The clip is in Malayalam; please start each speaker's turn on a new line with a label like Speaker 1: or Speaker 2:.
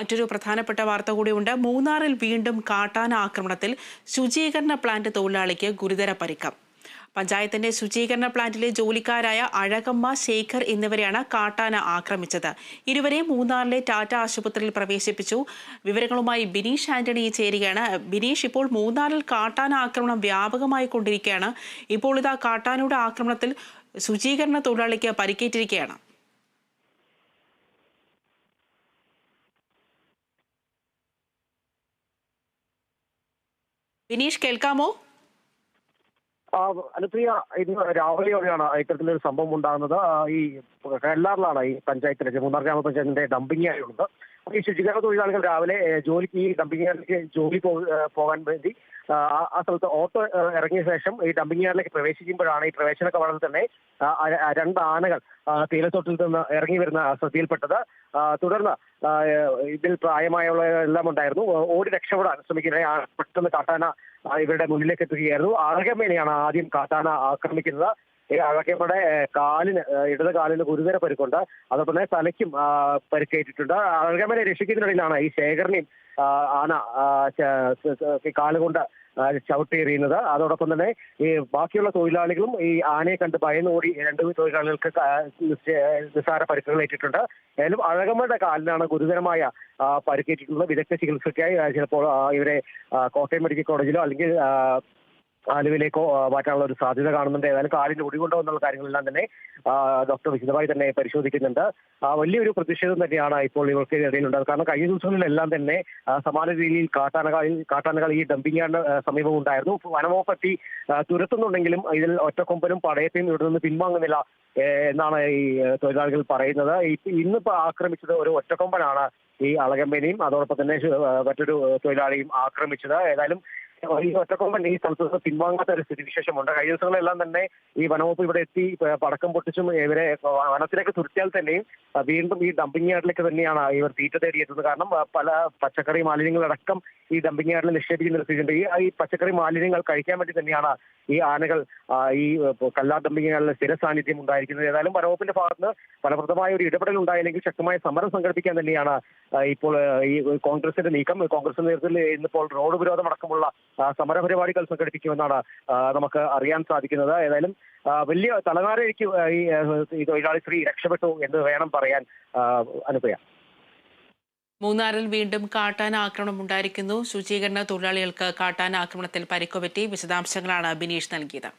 Speaker 1: മറ്റൊരു പ്രധാനപ്പെട്ട വാർത്ത കൂടിയുണ്ട്. മൂന്നാറിൽ വീണ്ടും കാട്ടാന ആക്രമണത്തിൽ ശുചീകരണ പ്ലാന്റ് തൊഴിലാളിക്ക് ഗുരുതര പരിക്കം. പഞ്ചായത്തിന്റെ ശുചീകരണ പ്ലാന്റിലെ ജോലിക്കാരായ അഴകമ്മ ശേഖർ എന്നിവരെയാണ് കാട്ടാന ആക്രമിച്ചത്. ഇരുവരെ മൂന്നാറിലെ ടാറ്റ ആശുപത്രിയിൽ പ്രവേശിപ്പിച്ചു. വിവരങ്ങളുമായി ബിനീഷ് ആന്റണി ചേരുകയാണ്. ബിനീഷ് ഇപ്പോൾ മൂന്നാറിൽ കാട്ടാന ആക്രമണം വ്യാപകമായി കൊണ്ടിരിക്കുകയാണ്. ഇപ്പോൾ ഇതാ കാട്ടാനയുടെ ആക്രമണത്തിൽ ശുചീകരണ തൊഴിലാളിക്ക് പരിക്കേറ്റിരിക്കുകയാണ്. ബിനീഷ് കേൾക്കാമോ?
Speaker 2: അനുപ്രിയ ഇന്ന് രാവിലെയോടെയാണ് ഇത്തരത്തിലൊരു സംഭവം ഉണ്ടാകുന്നത്. ഈ കല്ലാറിലാണ് ഈ പഞ്ചായത്തിലെ മൂന്നാർ ഗ്രാമപഞ്ചായത്തിന്റെ ഡംപിംഗ് അപ്പൊ ഈ ശുചീകരണ തൊഴിലാളികൾ രാവിലെ ജോലിക്ക് ഈ ഡംപിംഗ് യാർഡിലേക്ക് ജോലി പോകാൻ വേണ്ടി ആ, സ്ഥലത്ത് ഓട്ടോ ഇറങ്ങിയ ശേഷം ഈ ഡംപിംഗ് യാർഡിലേക്ക് പ്രവേശിക്കുമ്പോഴാണ് ഈ പ്രവേശന കവാടത്തിൽ തന്നെ രണ്ട് ആനകൾ തേയിലത്തോട്ടിൽ നിന്ന് ഇറങ്ങി വരുന്ന ശ്രദ്ധയിൽപ്പെട്ടത്. തുടർന്ന് ഇതിൽ പ്രായമായുള്ളവരെല്ലാം ഉണ്ടായിരുന്നു. ഓടി രക്ഷപ്പെടാൻ ശ്രമിക്കുന്ന പെട്ടെന്ന് കാട്ടാന ഇവരുടെ മുന്നിലേക്ക് എത്തുകയായിരുന്നു. അഴകമ്മേനെയാണ് ആദ്യം കാട്ടാന ആക്രമിക്കുന്നത്. ഏ, കാലിന് ഇടത് കാലിന് ഗുരുതര പരിക്കുണ്ട്. അതോടൊപ്പം തന്നെ തലയ്ക്കും പരിക്കേറ്റിട്ടുണ്ട്. അഴകമ്മനെ രക്ഷിക്കുന്നതിനിടയിലാണ് ഈ ശേഖരനെയും ആന കാലുകൊണ്ട് ചവിട്ടിയെറിയുന്നത് അതോടൊപ്പം തന്നെ ഈ ബാക്കിയുള്ള തൊഴിലാളികളും ഈ ആനയെ കണ്ട് ഭയന്നോടി രണ്ട് തൊഴിലാളികൾക്ക് നിസ്സാര പരിക്കുകൾ ഏറ്റിട്ടുണ്ട്. ഏതായാലും അഴകമ്മയുടെ കാലിനാണ് ഗുരുതരമായ പരിക്കേറ്റിട്ടുള്ളത്. വിദഗ്ധ ചികിത്സയ്ക്കായി ചിലപ്പോൾ ഇവരെ കോട്ടയം മെഡിക്കൽ കോളേജിലോ അല്ലെങ്കിൽ ആലുവിലേക്കോ മാറ്റാനുള്ള ഒരു സാധ്യത കാണുന്നുണ്ട്. ഏതായാലും കാലിന് ഒടികൊണ്ടോ എന്നുള്ള കാര്യങ്ങളെല്ലാം തന്നെ ഡോക്ടർ വിശദമായി തന്നെ പരിശോധിക്കുന്നുണ്ട്. വലിയൊരു പ്രതിഷേധം തന്നെയാണ് ഇപ്പോൾ ഇവർക്ക് ഇടയിലുള്ളത് കാരണം കഴിഞ്ഞ ദിവസങ്ങളിലെല്ലാം തന്നെ സമാന രീതിയിൽ കാട്ടാനകളിൽ കാട്ടാനകൾ ഈ ഡംപിംഗ് സമീപം ഉണ്ടായിരുന്നു. വനമോപ്പറ്റി തുരത്തുന്നുണ്ടെങ്കിലും ഇതിൽ ഒറ്റക്കൊമ്പനും പടയത്തെയും ഇവിടെ നിന്ന് പിൻവാങ്ങുന്നില്ല എന്നാണ് ഈ തൊഴിലാളികൾ പറയുന്നത്. ഇന്നിപ്പോ ആക്രമിച്ചത് ഒരു ഒറ്റക്കൊമ്പനാണ് ഈ അളകമ്പനെയും അതോടൊപ്പം തന്നെ മറ്റൊരു തൊഴിലാളിയും ആക്രമിച്ചത്. ഏതായാലും ഈ ഒറ്റക്കൊമ്പൻ ഈ സംസ്ഥാനത്ത് പിൻവാങ്ങാത്ത ഒരു സ്ഥിതിവിശേഷമുണ്ട് കഴിഞ്ഞ ദിവസങ്ങളെല്ലാം തന്നെ ഈ വനവകുപ്പ് ഇവിടെ എത്തി പടക്കം പൊട്ടിച്ചും ഇവരെ വനത്തിലേക്ക് തുരുത്തിയാൽ തന്നെയും വീണ്ടും ഈ ഡംപിംഗ് യാർഡിലേക്ക് തന്നെയാണ് ഇവർ തീറ്റ തേടി എത്തുന്നത് കാരണം പല പച്ചക്കറി മാലിന്യങ്ങളടക്കം ഈ ഡംപിംഗ് യാർഡിൽ നിക്ഷേപിക്കുന്ന സ്ഥിതിയുണ്ട്. ഈ ഈ പച്ചക്കറി മാലിന്യങ്ങൾ കഴിക്കാൻ വേണ്ടി തന്നെയാണ് ഈ ആനകൾ ഈ കല്ലാ ഡംപിംഗ് യാർഡിൽ സ്ഥിര സാന്നിധ്യം ഉണ്ടായിരിക്കുന്നത്. ഏതായാലും വനവകുപ്പിന്റെ ഭാഗത്ത് ഫലപ്രദമായ ഒരു ഇടപെടൽ ഉണ്ടായില്ലെങ്കിൽ ശക്തമായ സമരം സംഘടിപ്പിക്കാൻ തന്നെയാണ് ഇപ്പോൾ ഈ കോൺഗ്രസിന്റെ നീക്കം. കോൺഗ്രസിന്റെ നേതൃത്വത്തിൽ ഇന്നിപ്പോൾ റോഡ് വിരോധം അടക്കമുള്ള സമര പരിപാടികൾ സംഘടിപ്പിക്കുമെന്നാണ് നമുക്ക് അറിയാൻ സാധിക്കുന്നത്. ഏതായാലും വലിയ തലനാരയ്ക്ക് ഈ തൊഴിലാളി സ്ത്രീ രക്ഷപ്പെട്ടു എന്ന് വേണം പറയാൻ അനുപ്രിയ.
Speaker 1: മൂന്നാറിൽ വീണ്ടും കാട്ടാന ആക്രമണം ഉണ്ടായിരിക്കുന്നു. ശുചീകരണ തൊഴിലാളികൾക്ക് കാട്ടാന ആക്രമണത്തിൽ പരിക്കുപറ്റി വിശദാംശങ്ങളാണ് ബിനീഷ് നൽകിയത്.